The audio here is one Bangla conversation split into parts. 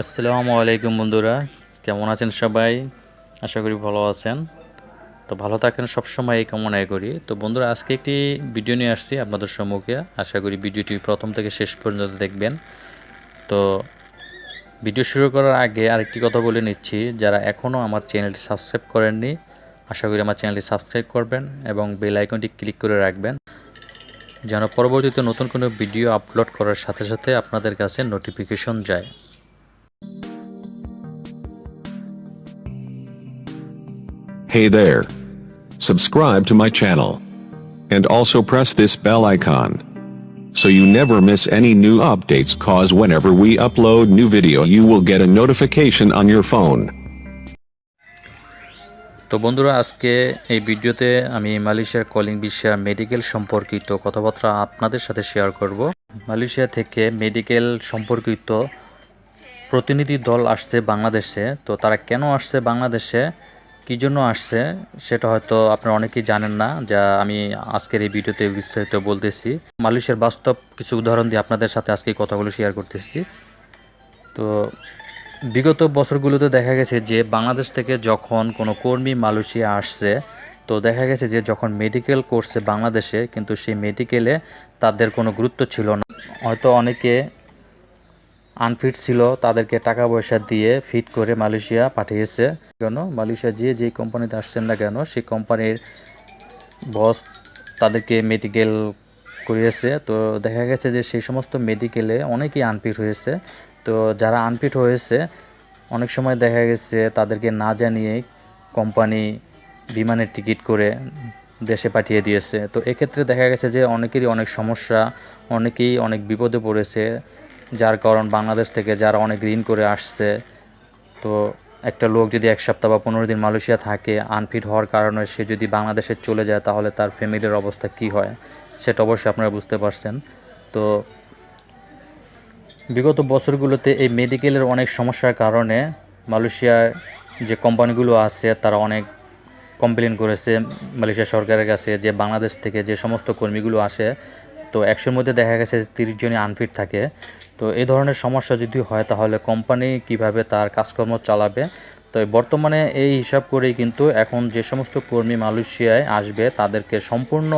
আসসালামু আলাইকুম বন্ধুরা, কেমন আছেন সবাই? আশা করি ভালো আছেন। তো ভালো থাকেন, সবসময় এই কামনাই করি। তো বন্ধুরা, আজকে একটি ভিডিও নিয়ে আসছি আপনাদের সম্মুখে। আশা করি ভিডিওটি প্রথম থেকে শেষ পর্যন্ত দেখবেন। তো ভিডিও শুরু করার আগে আরেকটি কথা বলে নিচ্ছি, যারা এখনও আমার চ্যানেলটি সাবস্ক্রাইব করেননি, আশা করি আমার চ্যানেলটি সাবস্ক্রাইব করবেন এবং বেল আইকনটি ক্লিক করে রাখবেন, যেন পরবর্তীতে নতুন কোনো ভিডিও আপলোড করার সাথে সাথে আপনাদের কাছে নোটিফিকেশন যায়। Hey there. Subscribe to my channel. And also press this bell icon. So you never miss any new updates cause whenever we upload new video you will get a notification on your phone. তো বন্ধুরা আজকে এই ভিডিওতে আমি মালয়েশিয়ার কলিং বিশ্বের মেডিকেল সম্পর্কিত কথাবার্তা আপনাদের সাথে শেয়ার করব মালয়েশিয়া থেকে মেডিকেল সম্পর্কিত প্রতিনিধি দল আসছে বাংলাদেশে তো তারা কেন আসছে বাংলাদেশে কী জন্য আসছে সেটা হয়তো আপনারা অনেকেই জানেন না, যা আমি আজকের এই ভিডিওতে বিস্তারিত বলতেছি। মালয়েশিয়ার বাস্তব কিছু উদাহরণ দিয়ে আপনাদের সাথে আজকে কথাগুলো শেয়ার করতেছি। তো বিগত বছরগুলোতে দেখা গেছে যে বাংলাদেশ থেকে যখন কোনো কর্মী মালয়েশিয়া আসছে, তো দেখা গেছে যে যখন মেডিকেল করছে বাংলাদেশে, কিন্তু সেই মেডিকেলে তাদের কোনো গুরুত্ব ছিল না। হয়তো অনেকে আনফিট ছিল, তাদেরকে টাকা পয়সা দিয়ে ফিট করে মালয়েশিয়া পাঠিয়েছে। কেন? মালয়েশিয়া যে যেই কোম্পানিতে আসছেন না কেন, সেই কোম্পানির বস তাদেরকে মেডিকেল করিয়েছে। তো দেখা গেছে যে, সেই সমস্ত মেডিকেলে অনেকেই আনফিট হয়েছে। তো যারা আনফিট হয়েছে, অনেক সময় দেখা গেছে তাদেরকে না জানিয়ে কোম্পানি বিমানের টিকিট করে দেশে পাঠিয়ে দিয়েছে। তো এক্ষেত্রে দেখা গেছে যে, অনেকেরই অনেক সমস্যা, অনেকেই অনেক বিপদে পড়েছে। যার কারণ বাংলাদেশ থেকে যারা অনেক ঋণ করে আসছে, তো একটা লোক যদি এক সপ্তাহ বা পনেরো দিন মালয়েশিয়া থাকে আনফিট হওয়ার কারণে সে যদি বাংলাদেশে চলে যায়, তাহলে তার ফ্যামিলির অবস্থা কি হয়? সেটা অবশ্যই আপনারা বুঝতে পারছেন। তো বিগত বছরগুলোতে এই মেডিকেলের অনেক সমস্যার কারণে মালয়েশিয়ার যে কোম্পানিগুলো আছে, তারা অনেক কমপ্লেন করেছে। মালয়েশিয়া সরকারের কাছে যে বাংলাদেশ থেকে যে সমস্ত কর্মীগুলো আসে তো একশোর মধ্যে দেখা গেছে যে তিরিশ জনই আনফিট থাকে। তো এই ধরনের সমস্যা যদি হয়, তাহলে কোম্পানি কীভাবে তার কাজকর্ম চালাবে? তো বর্তমানে এই হিসাব করেই কিন্তু এখন যে সমস্ত কর্মী মালয়েশিয়ায় আসবে, তাদেরকে সম্পূর্ণ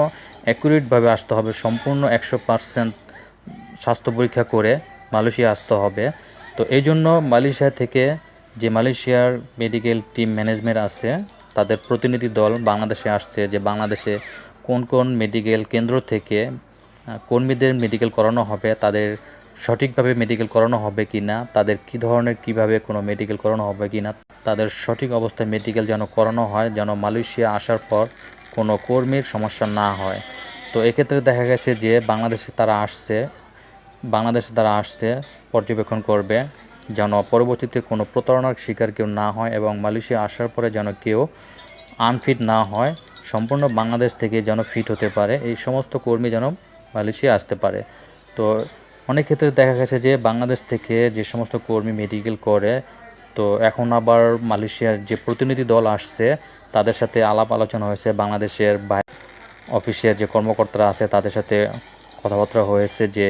অ্যাকুরেটভাবে আসতে হবে, সম্পূর্ণ একশো পার্সেন্ট স্বাস্থ্য পরীক্ষা করে মালয়েশিয়া আসতে হবে। তো এই জন্য মালয়েশিয়া থেকে যে মালয়েশিয়ার মেডিকেল টিম ম্যানেজমেন্ট আছে, তাদের প্রতিনিধি দল বাংলাদেশে আসছে যে বাংলাদেশে কোন কোন মেডিকেল কেন্দ্র থেকে কর্মীদের মেডিকেল করানো হবে, তাদের সঠিকভাবে মেডিকেল করানো হবে কি না তাদের কী ধরনের, কীভাবে কোনো মেডিকেল করানো হবে কি না তাদের সঠিক অবস্থায় মেডিকেল যেন করানো হয়, যেন মালয়েশিয়া আসার পর কোনো কর্মীর সমস্যা না হয়। তো এক্ষেত্রে দেখা গেছে যে বাংলাদেশে তারা আসছে, বাংলাদেশে তারা আসছে, পর্যবেক্ষণ করবে, যেন পরবর্তীতে কোনো প্রতারণার শিকার কেউ না হয় এবং মালয়েশিয়া আসার পরে যেন কেউ আনফিট না হয়, সম্পূর্ণ বাংলাদেশ থেকে যেন ফিট হতে পারে। এই সমস্ত কর্মী যেন মালয়েশিয়া আসতে পারে। তো অনেক ক্ষেত্রে দেখা গেছে যে বাংলাদেশ থেকে যে সমস্ত কর্মী মেডিকেল করে, তো এখন আবার মালয়েশিয়ার যে প্রতিনিধি দল আসছে, তাদের সাথে আলাপ আলোচনা হয়েছে। বাংলাদেশের অফিসের যে কর্মকর্তারা আছে, তাদের সাথে কথাবার্তা হয়েছে যে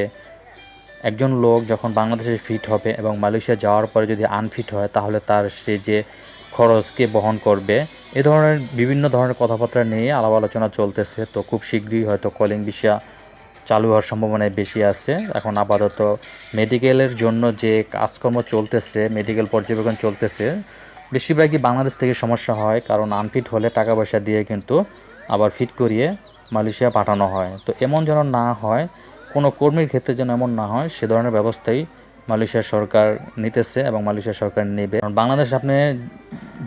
একজন লোক যখন বাংলাদেশে ফিট হবে এবং মালয়েশিয়া যাওয়ার পরে যদি আনফিট হয়, তাহলে তার সে যে খরচকে বহন করবে, এ ধরনের বিভিন্ন ধরনের কথাবার্তা নিয়ে আলাপ আলোচনা চলতেছে। তো খুব শীঘ্রই হয়তো কলিং বিষয়া চালু হওয়ার সম্ভাবনায় বেশি আছে। এখন আপাতত মেডিকেলের জন্য যে কাজকর্ম চলতেছে, মেডিকেল পর্যবেক্ষণ চলতেছে, বেশিরভাগই বাংলাদেশ থেকে সমস্যা হয়, কারণ আনফিট হলে টাকা পয়সা দিয়ে কিন্তু আবার ফিট করিয়ে মালয়েশিয়া পাঠানো হয়। তো এমন যেন না হয়, কোনো কর্মীর ক্ষেত্রে যেন এমন না হয়, সে ধরনের ব্যবস্থাই মালয়েশিয়া সরকার নিতেছে এবং মালয়েশিয়া সরকার নেবে। কারণ বাংলাদেশ আপনি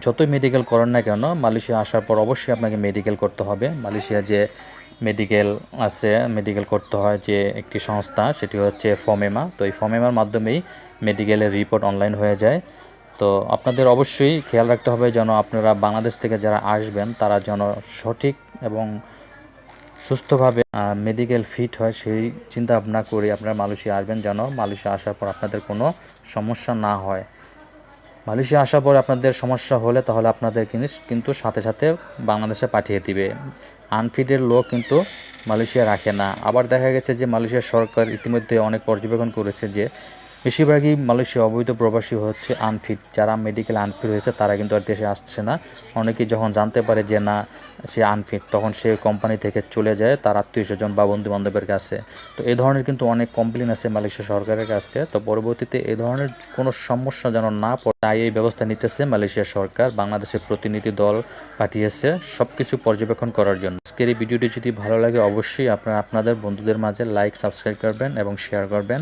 যতই মেডিকেল করেন না কেন, মালয়েশিয়া আসার পর অবশ্যই আপনাকে মেডিকেল করতে হবে। মালয়েশিয়া যে মেডিকেল আছে মেডিকেল করতে হয় যে একটি সংস্থা, সেটি হচ্ছে ফমেমা তো এই ফমেমার মাধ্যমেই মেডিকেলের রিপোর্ট অনলাইন হয়ে যায়। তো আপনাদের অবশ্যই খেয়াল রাখতে হবে যেন আপনারা বাংলাদেশ থেকে যারা আসবেন, তারা যেন সঠিক এবং সুস্থভাবে মেডিকেল ফিট হয়, সেই চিন্তা ভাবনা করে আপনারা মালয়েশিয়া আসবেন যেন মালয়েশিয়া আসার পর আপনাদের কোনো সমস্যা না হয়। মালয়েশিয়া আসার পর আপনাদের সমস্যা হলে তাহলে আপনাদের জিনিস কিন্তু সাথে সাথে বাংলাদেশে পাঠিয়ে দিবে। আনফিডের লোক কিন্তু মালয়েশিয়া রাখে না। আবার দেখা গেছে যে মালয়েশিয়া সরকার ইতিমধ্যে অনেক পর্যবেক্ষণ করেছে যে বেশিরভাগই মালয়েশিয়া অবৈধ প্রবাসী হচ্ছে আনফিট যারা মেডিকেল আনফিট হয়েছে তারা কিন্তু আর দেশে আসছে না। অনেকেই যখন জানতে পারে যে না, সে আনফিট তখন সে কোম্পানি থেকে চলে যায়, তার আত্মীয় স্বজন বা বন্ধু বান্ধবের কাছে। তো এই ধরনের কিন্তু অনেক কমপ্লেন আছে মালয়েশিয়া সরকারের কাছে। তো পরবর্তীতে এ ধরনের কোনো সমস্যা যেন না পড়ে, তাই এই ব্যবস্থা নিতেছে মালয়েশিয়া সরকার। বাংলাদেশের প্রতিনিধি দল পাঠিয়েছে সব কিছু পর্যবেক্ষণ করার জন্য। আজকের এই ভিডিওটি যদি ভালো লাগে, অবশ্যই আপনারা আপনাদের বন্ধুদের মাঝে লাইক সাবস্ক্রাইব করবেন এবং শেয়ার করবেন।